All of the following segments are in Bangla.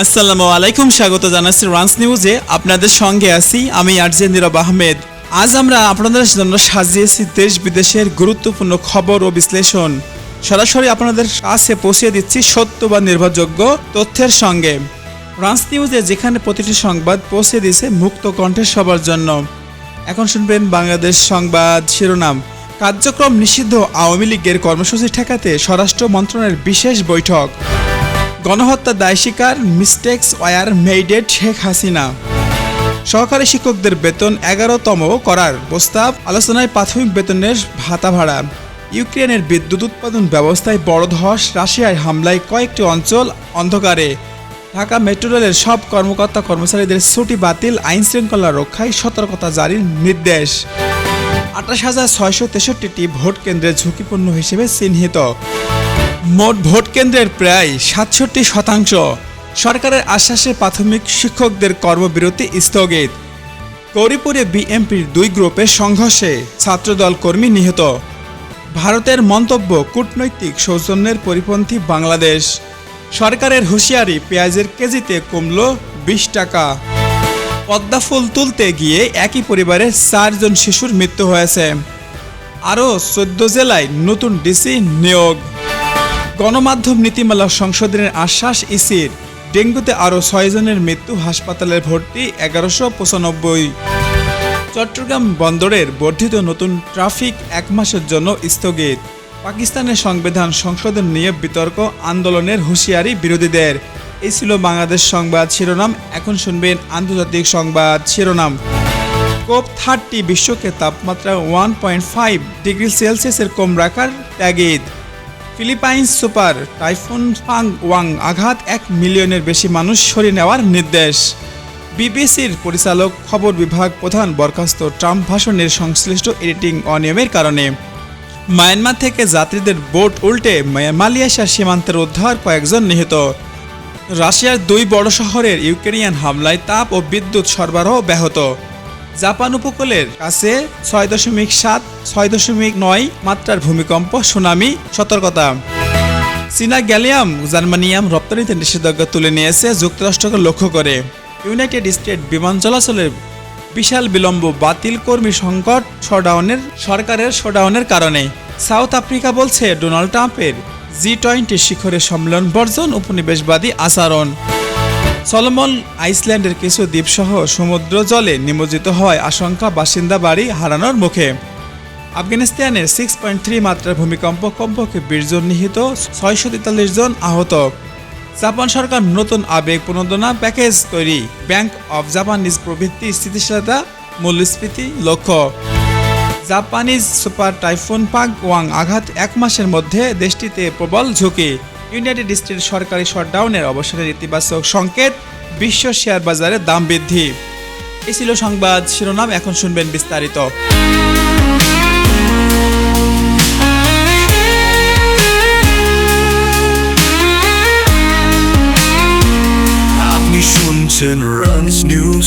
আসসালামু আলাইকুম, স্বাগত জানাচ্ছি রান্স নিউজে আপনাদের সঙ্গে আছি আমি আরজে আহমেদ। আজ আমরা আপনাদের জন্য সাজিয়েছি দেশ বিদেশের গুরুত্বপূর্ণ খবর ও বিশ্লেষণ। সরাসরি আপনাদের কাছে পৌঁছে দিচ্ছি সত্য বা নির্ভরযোগ্য তথ্যের সঙ্গে। ফ্রান্স নিউজে যেখানে প্রতিটি সংবাদ পৌঁছে দিয়েছে মুক্ত কণ্ঠের সবার জন্য। এখন শুনবেন বাংলাদেশ সংবাদ শিরোনাম। কার্যক্রম নিষিদ্ধ আওয়ামী লীগের কর্মসূচি ঠেকাতে স্বরাষ্ট্র মন্ত্রণালয়ের বিশেষ বৈঠক। গণহত্যা দায় স্বীকার mistakes were made Sheikh Hasina. সহকারী শিক্ষকদের বেতন এগারোতম করার প্রস্তাব, আলোচনায় প্রাথমিক বেতনের ভাতা ভাড়া। ইউক্রেনের বিদ্যুৎ উৎপাদন ব্যবস্থায় বড় ধস, রাশিয়ায় হামলায় কয়েকটি অঞ্চল অন্ধকারে। ঢাকা মেট্রো রেলের সব কর্মকর্তা কর্মচারীদের ছুটি বাতিল আইন শৃঙ্খলা রক্ষায় সতর্কতা জারির নির্দেশ। আঠাশ হাজার ছয়শো তেষট্টিটি ভোট কেন্দ্রে ঝুঁকিপূর্ণ হিসেবে চিহ্নিত। মোট ভোট কেন্দ্রের প্রায় সাতষট্টি শতাংশ সরকারের আশ্বাসে প্রাথমিক শিক্ষকদের কর্মবিরতি স্থগিত। গৌরীপুরে বিএমপির দুই গ্রুপের সংঘর্ষে ছাত্রদল কর্মী নিহত। ভারতের মন্তব্য, কূটনৈতিক সৌজন্যের পরিপন্থী বাংলাদেশ। সরকারের হুঁশিয়ারি, পেঁয়াজের কেজিতে কমল বিশ টাকা। পদ্মা ফুল তুলতে গিয়ে একই পরিবারের চারজন শিশুর মৃত্যু হয়েছে। আরও চোদ্দ জেলায় নতুন ডিসি নিয়োগ। গণমাধ্যম নীতিমালা সংশোধনের আশ্বাস ইসির। ডেঙ্গুতে আরও ছয়জনের মৃত্যু, হাসপাতালে ভর্তি এগারোশো পঁচানব্বই। চট্টগ্রাম বন্দরের বর্ধিত নতুন ট্রাফিক এক মাসের জন্য স্থগিত। পাকিস্তানের সংবিধান সংশোধন নিয়ে বিতর্ক, আন্দোলনের হুঁশিয়ারি বিরোধীদের। এই ছিল বাংলাদেশ সংবাদ শিরোনাম। এখন শুনবেন আন্তর্জাতিক সংবাদ শিরোনাম। কোপ থার্টি বিশ্বকে তাপমাত্রা ওয়ান পয়েন্ট ফাইভ ডিগ্রি সেলসিয়াসের কম রাখার তাগিদ। Philippines super typhoon Fung Wong আঘাত এক মিলিয়নের বেশি মানুষ সরিয়ে নেওয়ার নির্দেশ। বিবিসির পরিচালক, খবর বিভাগ প্রধান বরখাস্ত ট্রাম্প ভাষণের সংশ্লিষ্ট এডিটিং অনিয়মের কারণে। মায়ানমার থেকে যাত্রীদের বোট উল্টে মালয়েশিয়ার সীমান্তের উদ্ধার কয়েকজন নিহত। রাশিয়ার দুই বড় শহরের ইউক্রেনিয়ান হামলায় তাপ ও বিদ্যুৎ সরবরাহ ব্যাহত। জাপান উপকূলের কাছে ছয় দশমিক সাত, ছয় দশমিক নয় মাত্রার ভূমিকম্প, সুনামি, সতর্কতা। চীনা গ্যালিয়াম জার্মানিয়াম রপ্তানিতে নিষেধাজ্ঞা তুলে নিয়েছে যুক্তরাষ্ট্রকে লক্ষ্য করে। ইউনাইটেড স্টেট বিমান চলাচলের বিশাল বিলম্ব বাতিল কর্মী সংকট শোডাউনের, সরকারের শোডাউনের কারণে। সাউথ আফ্রিকা বলছে, ডোনাল্ড ট্রাম্পের জি টোয়েন্টি শিখরে সম্মেলন বর্জন, উপনিবেশবাদী আচরণ। সলোমন আইসল্যান্ডের কিছু দ্বীপসহ সমুদ্র জলে নিমজ্জিত হওয়ায় আশঙ্কা বাসিন্দা বাড়ি হারানোর মুখে। আফগানিস্তানের সিক্স পয়েন্ট থ্রি মাত্রার ভূমিকম্প কমপক্ষে বিশ জন নিহিত, ছয়শো তেতাল্লিশ জন আহত। জাপান সরকার নতুন আবেগ প্রণোদনা প্যাকেজ তৈরি। ব্যাংক অব জাপানিজ প্রবৃত্তি স্থিতিশীলতা মূল্যস্ফীতি লক্ষ্য। জাপানিজ সুপার টাইফুন পাক ওয়াং আঘাত এক মাসের মধ্যে দেশটিতে প্রবল ঝুঁকি। ইউনাইটেড স্টেটস সরকারি শটডাউনের অবসরের ইতিবাচক সংকেত, বিশ্ব শেয়ার বাজারে দাম বৃদ্ধি। এই ছিল সংবাদ শিরোনাম, এখন শুনবেন বিস্তারিত। আপনি শুনছেন রানস নিউজ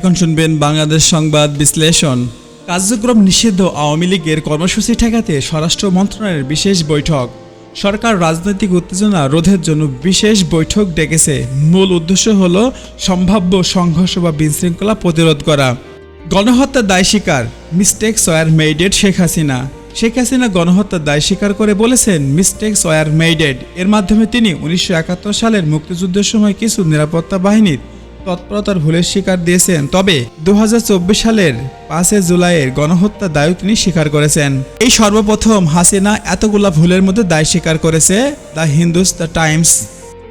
এখন শুনবেন বাংলাদেশ সংবাদ বিশ্লেষণ। কার্যক্রম নিষিদ্ধ আওয়ামী লীগের কর্মসূচি ঠেকাতে স্বরাষ্ট্র মন্ত্রণালয়ের বিশেষ বৈঠক। সরকার রাজনৈতিক উত্তেজনা রোধের জন্য বিশেষ বৈঠক ডেকেছে। মূল উদ্দেশ্য হল সম্ভাব্য সংঘর্ষ বা বিশৃঙ্খলা প্রতিরোধ করা। গণহত্যার দায় স্বীকার mistakes were made Sheikh Hasina. Sheikh Hasina গণহত্যার দায় স্বীকার করে বলেছেন মিস্টেক্স ওয়ার মেইডেড। এর মাধ্যমে তিনি উনিশশো একাত্তর সালের মুক্তিযুদ্ধের সময় কিছু নিরাপত্তা বাহিনীর তৎপরতার ভুলের স্বীকার দিয়েছেন। তবে দু সালের পাঁচে জুলাইয়ের গণহত্যার দায়ও তিনি স্বীকার করেছেন। এই সর্বপ্রথম হাসিনা এতগুলা ভুলের মধ্যে দায় স্বীকার করেছে দ্য হিন্দুস দ্য টাইমস।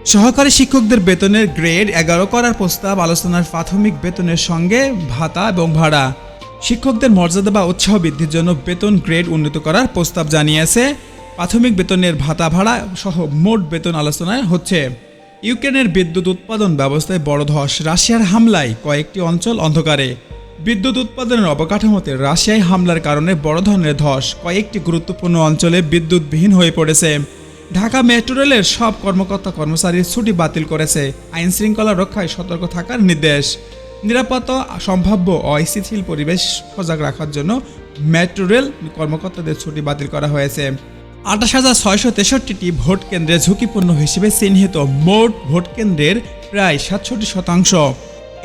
সহকারী শিক্ষকদের বেতনের গ্রেড এগারো করার প্রস্তাব আলোচনার প্রাথমিক বেতনের সঙ্গে ভাতা এবং ভাড়া। শিক্ষকদের মর্যাদা বা উৎসাহ বৃদ্ধির জন্য বেতন গ্রেড উন্নত করার প্রস্তাব জানিয়েছে। প্রাথমিক বেতনের ভাতা, ভাড়া সহ মোট বেতন আলোচনায় হচ্ছে। ইউক্রেনের বিদ্যুৎ উৎপাদন ব্যবস্থায় বড় ধস রাশিয়ার হামলায় কয়েকটি অঞ্চল অন্ধকারে। বিদ্যুৎ উৎপাদনের অবকাঠামোতে রাশিয়ায় হামলার কারণে বড় ধরনের ধস কয়েকটি গুরুত্বপূর্ণ অঞ্চলে বিদ্যুৎবিহীন হয়ে পড়েছে। ঢাকা মেট্রো রেলের সব কর্মকর্তা কর্মচারীর ছুটি বাতিল করেছে। আইন শৃঙ্খলা রক্ষায় সতর্ক থাকার নির্দেশ। নিরাপত্তা সম্ভাব্য অস্থিতিশীল পরিবেশ সজাগ রাখার জন্য মেট্রো রেল কর্মকর্তাদের ছুটি বাতিল করা হয়েছে। আঠাশ হাজার ছয়শো তেষট্টিটি ভোট কেন্দ্রে ঝুঁকিপূর্ণ হিসেবে চিহ্নিত মোট ভোট কেন্দ্রের প্রায় সাতষট্টি শতাংশ।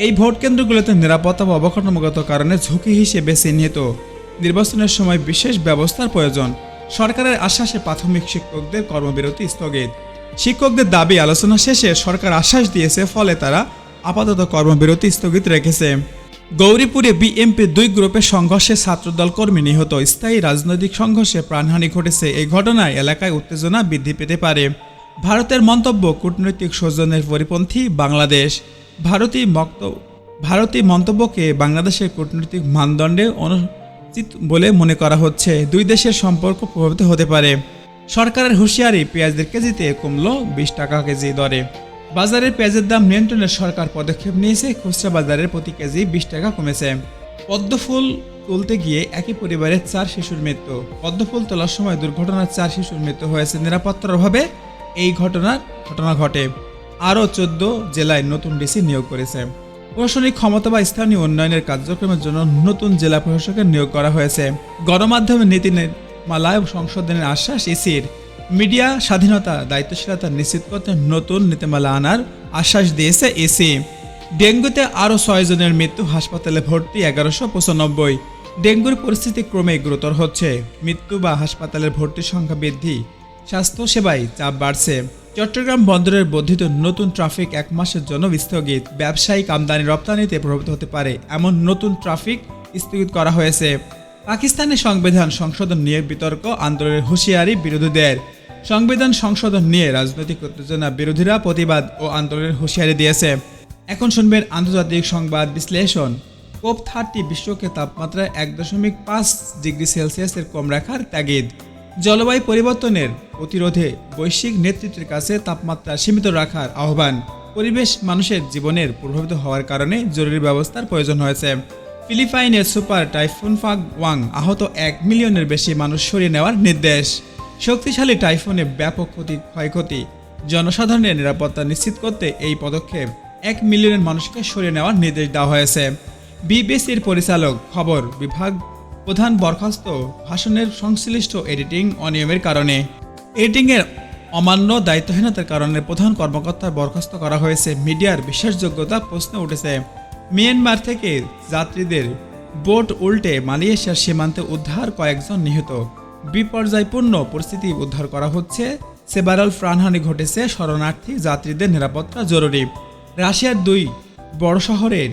এই ভোট কেন্দ্রগুলোতে নিরাপত্তা বা অবকাঠামোগত কারণে ঝুঁকি হিসেবে চিহ্নিত। নির্বাচনের সময় বিশেষ ব্যবস্থার প্রয়োজন। সরকারের আশ্বাসে প্রাথমিক শিক্ষকদের কর্মবিরতি স্থগিত। শিক্ষকদের দাবি, আলোচনা শেষে সরকার আশ্বাস দিয়েছে, ফলে তারা আপাতত কর্মবিরতি স্থগিত রেখেছে। গৌরীপুরে বিএমপি দুই গ্রুপের সংঘর্ষে ছাত্রদল কর্মী নিহত। স্থায়ী রাজনৈতিক সংঘর্ষে প্রাণহানি ঘটেছে। এই ঘটনায় এলাকায় উত্তেজনা বৃদ্ধি পেতে পারে। ভারতের মন্তব্য, কূটনৈতিক সৌজন্যের পরিপন্থী বাংলাদেশ। ভারতীয় মক্ত ভারতীয় মন্তব্যকে বাংলাদেশের কূটনৈতিক মানদণ্ডে অনুচিত বলে মনে করা হচ্ছে। দুই দেশের সম্পর্ক প্রভাবিত হতে পারে। সরকারের হুঁশিয়ারি পেঁয়াজদের কেজিতে কমলো বিশ টাকা কেজি দরে। বাজারের পেঁয়াজের দাম নিয়ন্ত্রণের সরকার পদক্ষেপ নিয়েছে। খুচরা বাজারের প্রতি কেজি বিশ টাকা কমেছে। পদ্মফুল তুলতে গিয়ে একই পরিবারের চার শিশুর মৃত্যু। পদ্মফুল তোলার সময় দুর্ঘটনার চার শিশুর মৃত্যু হয়েছে নিরাপত্তার অভাবে। এই ঘটনার ঘটনা ঘটে। আরও চোদ্দ জেলায় নতুন ডিসি নিয়োগ করেছে। প্রশাসনিক ক্ষমতা বা স্থানীয় উন্নয়নের কার্যক্রমের জন্য নতুন জেলা প্রশাসকের নিয়োগ করা হয়েছে। গণমাধ্যমে নীতি মালায় সংশোধনের আশ্বাস ইসির মিডিয়া স্বাধীনতা, দায়িত্বশীলতা নিশ্চিত করতে নতুন নীতিমালা আনার আশ্বাস দিয়েছে এসি। ডেঙ্গুতে আরও ছয় জনের মৃত্যু, হাসপাতালে ভর্তি এগারোশো পঁচানব্বই। ডেঙ্গুর পরিস্থিতি ক্রমে গুরুতর হচ্ছে। মৃত্যু বা হাসপাতালের ভর্তির সংখ্যা বৃদ্ধি। স্বাস্থ্যসেবায় চাপ বাড়ছে। চট্টগ্রাম বন্দরের বর্ধিত নতুন ট্রাফিক এক মাসের জন্য স্থগিত। ব্যবসায়িক আমদানি রপ্তানিতে প্রভাবিত হতে পারে। এমন নতুন ট্রাফিক স্থগিত করা হয়েছে। পাকিস্তানের সংবিধান সংশোধন নিয়ে বিতর্ক, আন্দোলনের হুঁশিয়ারি বিরোধীদের। সংবিধান সংশোধন নিয়ে রাজনৈতিক উত্তেজনা বিরোধীরা প্রতিবাদ ও আন্দোলনের হুঁশিয়ারি দিয়েছে। এখন শুনবেন আন্তর্জাতিক সংবাদ বিশ্লেষণ। কোপ থার্টি বিশ্বকে তাপমাত্রা এক দশমিক পাঁচ ডিগ্রি সেলসিয়াসের কম রাখার তাগিদ। জলবায়ু পরিবর্তনের প্রতিরোধে বৈশ্বিক নেতৃত্বের কাছে তাপমাত্রা সীমিত রাখার আহ্বান। পরিবেশ মানুষের জীবনের প্রভাবিত হওয়ার কারণে জরুরি ব্যবস্থার প্রয়োজন হয়েছে। ফিলিপাইনের সুপার টাইফুন ফাগ ওয়াং আহত এক মিলিয়নের বেশি মানুষ সরিয়ে নেওয়ার নির্দেশ। শক্তিশালী টাইফুনে ব্যাপক ক্ষতি ক্ষয়ক্ষতি। জনসাধারণের নিরাপত্তা নিশ্চিত করতে এই পদক্ষেপ এক মিলিয়নের মানুষকে সরিয়ে নেওয়ার নির্দেশ দেওয়া হয়েছে। বিবিসির পরিচালক খবর বিভাগ প্রধান বরখাস্ত ভাষণের সংশ্লিষ্ট এডিটিং অনিয়মের কারণে। এডিটিংয়ের অমান্য দায়িত্বহীনতার কারণে প্রধান কর্মকর্তার বরখাস্ত করা হয়েছে। মিডিয়ার বিশ্বাসযোগ্যতা প্রশ্ন উঠেছে। মিয়ানমার থেকে যাত্রীদের বোট উল্টে মালয়েশিয়ার সীমান্তে উদ্ধার কয়েকজন নিহত। বিপর্যয়পূর্ণ পরিস্থিতি উদ্ধার করা হচ্ছে। সেবারাল প্রাণহানি ঘটেছে শরণার্থী যাত্রীদের নিরাপত্তা জরুরি। রাশিয়ার দুই বড় শহরের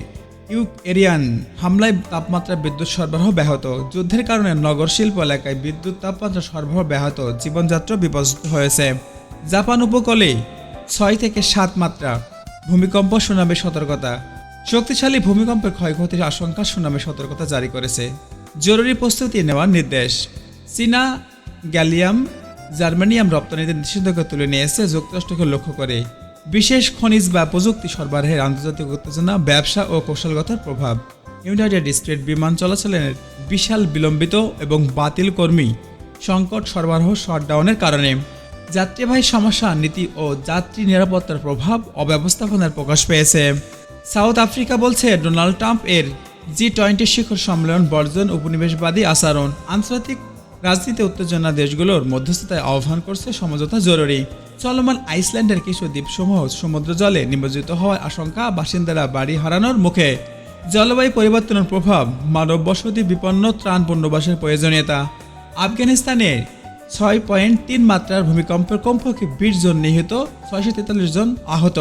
ইউক এরিয়ান হামলায় তাপমাত্রা বিদ্যুৎ সরবরাহ ব্যাহত। যুদ্ধের কারণে নগর শিল্প এলাকায় বিদ্যুৎ তাপমাত্রা সরবরাহ ব্যাহত। জীবনযাত্রা বিপর্যস্ত হয়েছে। জাপান উপকূলে ছয় থেকে সাত মাত্রা ভূমিকম্প সুনামে সতর্কতা। শক্তিশালী ভূমিকম্পের ক্ষয়ক্ষতির আশঙ্কা সুনামে সতর্কতা জারি করেছে। জরুরি প্রস্তুতি নেওয়ার নির্দেশ। চীনা গ্যালিয়াম, জার্মানিয়াম রপ্তানিতে নিষেধাজ্ঞা তুলে নিয়েছে যুক্তরাষ্ট্রকে লক্ষ্য করে। বিশেষ খনিজ বা প্রযুক্তি সরবরাহের আন্তর্জাতিক উত্তেজনা, ব্যবসা ও কৌশলগত প্রভাব। ইউনাইটেড স্টেট বিমান চলাচলের বিশাল বিলম্বিত এবং বাতিল কর্মী সংকট সরবরাহ শটডাউনের কারণে যাত্রীবাহী সমস্যা, নীতি ও যাত্রী নিরাপত্তার প্রভাব অব্যবস্থাপনার প্রকাশ পেয়েছে। সাউথ আফ্রিকা বলছে, ডোনাল্ড ট্রাম্প এর জি টোয়েন্টি শিখর সম্মেলন বর্জন উপনিবেশবাদী আচরণ। আন্তর্জাতিক রাজনীতি উত্তেজনা দেশগুলোর মধ্যস্থতায় আহ্বান করছে সমঝোতা জরুরি। চলমান আইসল্যান্ডের কিছু দ্বীপসমূহ সমুদ্র জলে নিমজ্জিত হওয়ার আশঙ্কা বাসিন্দারা বাড়ি হারানোর মুখে। জলবায়ু পরিবর্তনের প্রভাব মানব বসতি বিপন্ন ত্রাণ পুনর্বাসের প্রয়োজনীয়তা। আফগানিস্তানে ছয় পয়েন্ট তিন মাত্রার ভূমিকম্পের কমপক্ষে বিশ জন নিহত, ছয়শো তেতাল্লিশ জন আহত।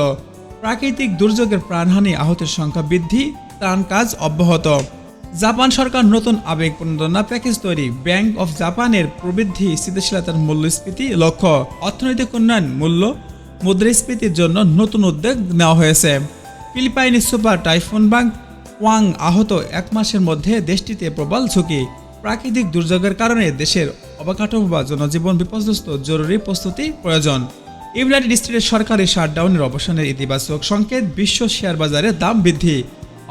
প্রাকৃতিক দুর্যোগের প্রাণহানি, আহতের সংখ্যা বৃদ্ধি, ত্রাণ কাজ অব্যাহত। জাপান সরকার নতুন আবেগ প্রণোদনা প্যাকেজ তৈরি। ব্যাংক অফ জাপানের প্রবৃদ্ধি, স্থিতিশীলতার মূল্যস্ফীতি লক্ষ্য। অর্থনৈতিক উন্নয়ন মূল্য, মুদ্রাস্ফীতির জন্য নতুন উদ্যোগ নেওয়া হয়েছে। ফিলিপাইনের সুপার টাইফুন বাং ওয়াং আহত এক মাসের মধ্যে দেশটিতে প্রবল ঝুঁকি। প্রাকৃতিক দুর্যোগের কারণে দেশের অবকাঠামো বা জনজীবন বিপর্যস্ত, জরুরি প্রস্তুতি প্রয়োজন। ইউনাইটেড স্টেটের সরকারি শাটডাউনের অবসানের ইতিবাচক সংকেত বিশ্ব শেয়ার বাজারে দাম বৃদ্ধি।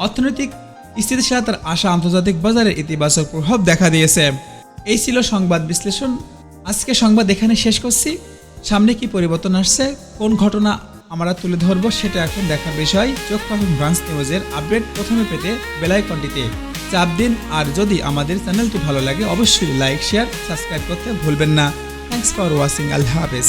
অর্থনৈতিক স্থিতিশীলতার আশা আন্তর্জাতিক বাজারে ইতিবাচক প্রভাব দেখা দিয়েছে। এই ছিল সংবাদ বিশ্লেষণ। আজকে সংবাদ এখানে শেষ করছি। সামনে কি পরিবর্তন আসছে, কোন ঘটনা আমরা তুলে ধরবো সেটা এখন দেখার বিষয়। চোখ রাখুন ব্রাঞ্চ নিউজের আপডেট প্রথমে পেতে বেলাইকনটিতে চাপ দিন। আর যদি আমাদের চ্যানেলটি ভালো লাগে, অবশ্যই লাইক, শেয়ার, সাবস্ক্রাইব করতে ভুলবেন না। থ্যাংকস ফর ওয়াচিং আল্লাহ হাফেজ।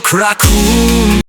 চোখ রাখুন